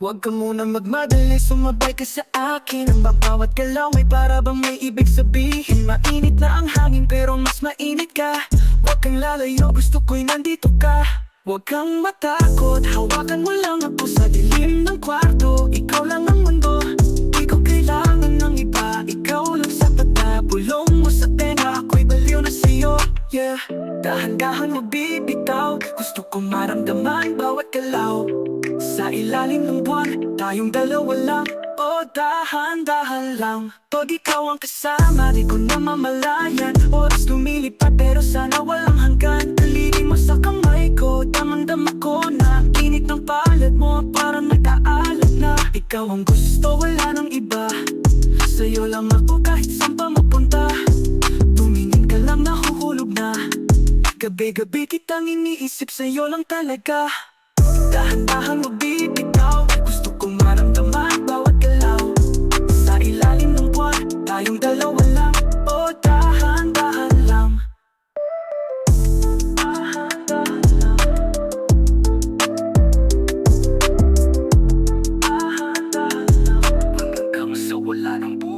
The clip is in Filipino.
Huwag ka muna magmadali, sumabay ka sa akin. Ang bawat galaw ay para bang may ibig sabihin? Mainit na ang hangin pero mas mainit ka. Huwag kang lalayo, gusto ko'y nandito ka. Huwag kang matakot, hawakan mo lang ako sa dilim ng kwarto. Ikaw lang ang mundo, di ko kailangan ng iba. Ikaw lang sapat na bulong mo sa tenga Ako'y baliw na sa'yo, yeah. Dahan-dahan magbibitaw Gusto kong maramdaman bawat galaw Sa ilalim ng buwan, tayong dalawa lang. O dahan-dahan lang. Pag ikaw ang kasama, di ko na mamalayan. Oras lumilipat pero sana walang hanggan. Daliri mo sa kamay ko, damang-dama ko na. Init ng palad mo, parang nag-aalat na. Ikaw ang gusto, wala nang iba. Sa'yo lang ako kahit saan pa mapunta. Tumingin ka lang nahuhulog na. Gabi-gabi kitang iniisip sa'yo lang talaga. Dahan-dahan magbibitaw Tayong dalawa lang O dahan-dahan lang. Hanggang sa wala nang